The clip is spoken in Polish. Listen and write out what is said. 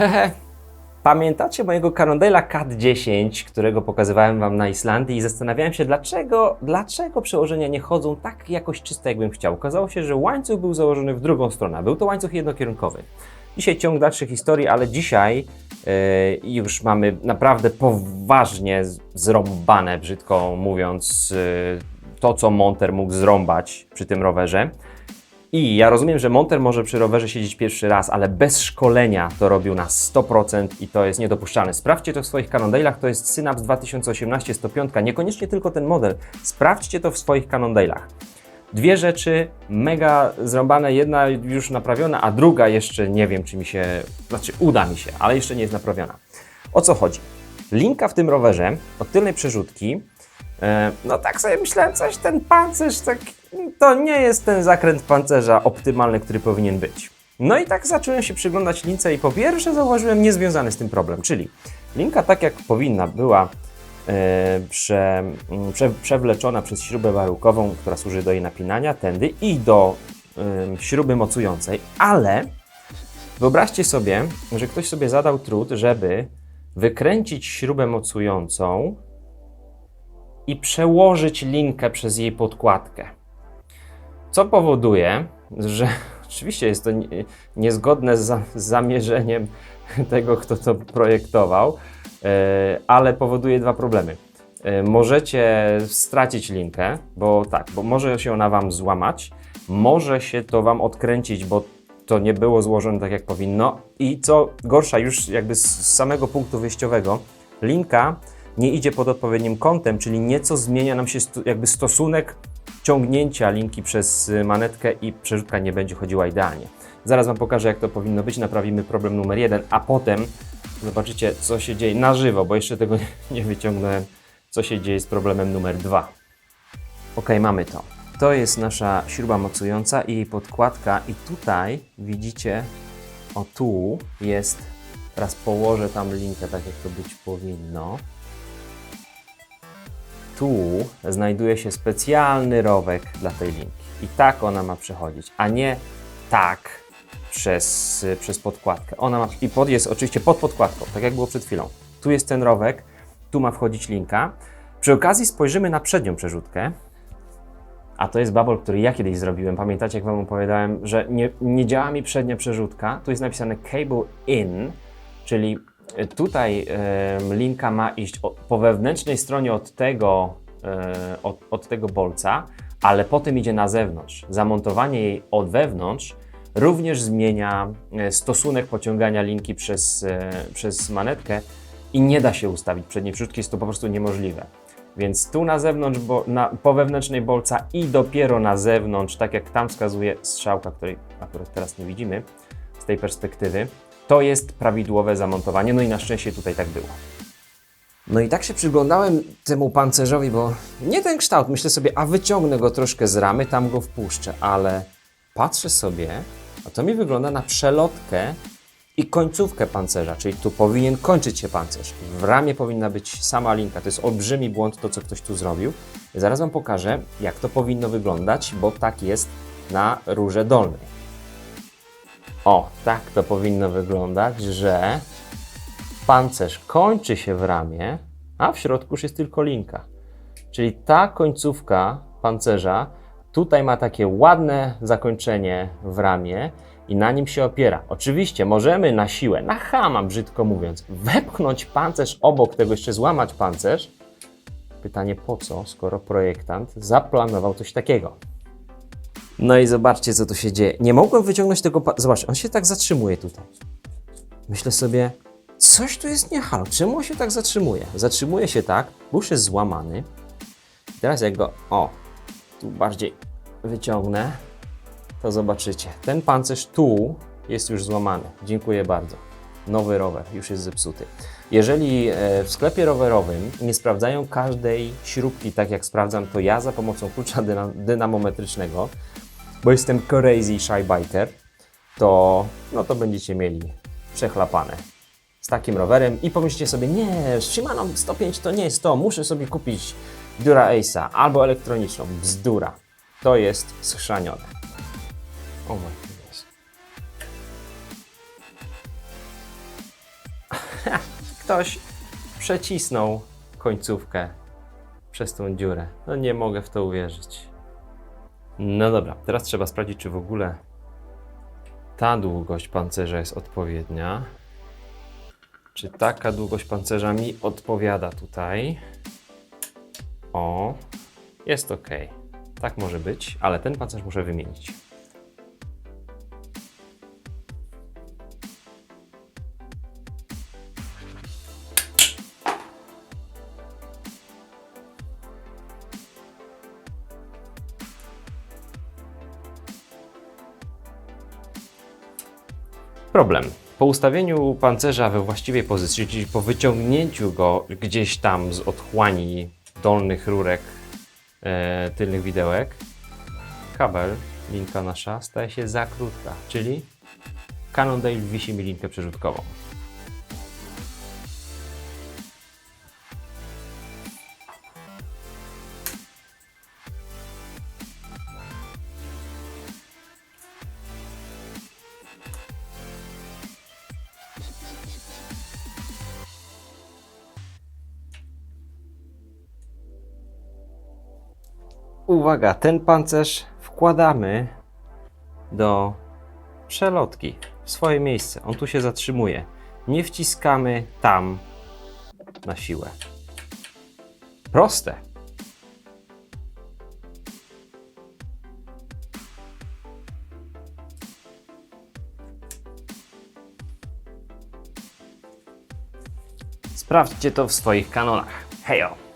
Hehe. Pamiętacie mojego Cannondale'a CAT 10, którego pokazywałem Wam na Islandii i zastanawiałem się, dlaczego, dlaczego przełożenia nie chodzą tak jakoś czysto, jakbym chciał. Okazało się, że łańcuch był założony w drugą stronę. Był to łańcuch jednokierunkowy. Dzisiaj ciąg dalszych historii, ale dzisiaj yy, już mamy naprawdę poważnie zrąbane, brzydko mówiąc, yy, to, co Monter mógł zrąbać przy tym rowerze. I ja rozumiem, że Monter może przy rowerze siedzieć pierwszy raz, ale bez szkolenia to robił na 100% i to jest niedopuszczalne. Sprawdźcie to w swoich Cannondale'ach, to jest Synapse 2018 105, niekoniecznie tylko ten model. Sprawdźcie to w swoich Cannondale'ach. Dwie rzeczy mega zrąbane, jedna już naprawiona, a druga jeszcze nie wiem, czy mi się, znaczy uda mi się, ale jeszcze nie jest naprawiona. O co chodzi? Linka w tym rowerze od tylnej przerzutki E, No tak sobie myślałem, coś ten pancerz, tak, to nie jest ten zakręt pancerza optymalny, który powinien być. No i tak zacząłem się przyglądać lince i po pierwsze zauważyłem niezwiązany z tym problem, czyli linka tak jak powinna była e, prze, m, prze, przewleczona przez śrubę warunkową, która służy do jej napinania tędy i do śruby mocującej, ale wyobraźcie sobie, że ktoś sobie zadał trud, żeby wykręcić śrubę mocującą i przełożyć linkę przez jej podkładkę. Co powoduje, że oczywiście jest to nie- niezgodne z, za- z zamierzeniem tego, kto to projektował, e, ale powoduje dwa problemy. E, Możecie stracić linkę, bo tak, bo może się ona Wam złamać, może się to Wam odkręcić, bo to nie było złożone tak jak powinno i co gorsza już jakby z samego punktu wyjściowego, linka nie idzie pod odpowiednim kątem, czyli nieco zmienia nam się jakby stosunek ciągnięcia linki przez manetkę i przerzutka nie będzie chodziła idealnie. Zaraz Wam pokażę, jak to powinno być, naprawimy problem numer jeden, a potem zobaczycie, co się dzieje na żywo, bo jeszcze tego nie wyciągnąłem, co się dzieje z problemem numer dwa. Ok, mamy to. To jest nasza śruba mocująca i jej podkładka i tutaj widzicie, o tu jest, teraz położę tam linkę tak jak to być powinno. Tu znajduje się specjalny rowek dla tej linki i tak ona ma przechodzić, a nie tak przez, przez podkładkę. Ona ma, i pod, jest oczywiście pod podkładką, tak jak było przed chwilą. Tu jest ten rowek, tu ma wchodzić linka. Przy okazji spojrzymy na przednią przerzutkę. A to jest babol, który ja kiedyś zrobiłem. Pamiętacie, jak Wam opowiadałem, że nie, nie działa mi przednia przerzutka. Tu jest napisane cable in, czyli tutaj linka ma iść po wewnętrznej stronie od tego, e, od, od tego bolca, ale potem idzie na zewnątrz. Zamontowanie jej od wewnątrz również zmienia e, stosunek pociągania linki przez, e, przez manetkę i nie da się ustawić przedniej przrzutki, jest to po prostu niemożliwe. Więc tu na zewnątrz, bo, na, po wewnętrznej bolca i dopiero na zewnątrz, tak jak tam wskazuje strzałka, której akurat teraz nie widzimy z tej perspektywy, to jest prawidłowe zamontowanie. No i na szczęście tutaj tak było. No i tak się przyglądałem temu pancerzowi, bo nie ten kształt, myślę sobie, a wyciągnę go troszkę z ramy, tam go wpuszczę, ale patrzę sobie, a to mi wygląda na przelotkę i końcówkę pancerza, czyli tu powinien kończyć się pancerz. W ramie powinna być sama linka. To jest olbrzymi błąd, to co ktoś tu zrobił. Zaraz Wam pokażę, jak to powinno wyglądać, bo tak jest na rurze dolnej. O, tak to powinno wyglądać, że pancerz kończy się w ramię, a w środku już jest tylko linka. Czyli ta końcówka pancerza tutaj ma takie ładne zakończenie w ramię i na nim się opiera. Oczywiście możemy na siłę, na chama brzydko mówiąc, wepchnąć pancerz obok tego, jeszcze złamać pancerz. Pytanie po co, skoro projektant zaplanował coś takiego. No i zobaczcie, co tu się dzieje. Nie mogłem wyciągnąć tego. Zobacz, on się tak zatrzymuje tutaj. Myślę sobie, coś tu jest nie halo. Czemu on się tak zatrzymuje? Zatrzymuje się tak, już jest złamany. Teraz jak go, o, tu bardziej wyciągnę, to zobaczycie. Ten pancerz tu jest już złamany. Dziękuję bardzo. Nowy rower już jest zepsuty. Jeżeli e, w sklepie rowerowym nie sprawdzają każdej śrubki tak jak sprawdzam to ja za pomocą klucza dyna- dynamometrycznego, bo jestem crazy shy biker, to, no to będziecie mieli przechlapane z takim rowerem i pomyślcie sobie, nie, Shimano 105 to nie jest to, muszę sobie kupić Dura Ace'a albo elektroniczną. Bzdura. To jest schrzanione. O mój goodness. ktoś przecisnął końcówkę przez tą dziurę. No nie mogę w to uwierzyć. No dobra, teraz trzeba sprawdzić, czy w ogóle ta długość pancerza jest odpowiednia. Czy taka długość pancerza mi odpowiada tutaj? O, jest ok. Tak może być, ale ten pancerz muszę wymienić. Problem. Po ustawieniu pancerza we właściwej pozycji, czyli po wyciągnięciu go gdzieś tam z otchłani dolnych rurek e, tylnych widełek, kabel, linka nasza, staje się za krótka, czyli Cannondale wisi mi linkę przerzutkową. Uwaga, ten pancerz wkładamy do przelotki w swoje miejsce. On tu się zatrzymuje. Nie wciskamy tam na siłę. Proste. Sprawdźcie to w swoich kanonach. Hejo!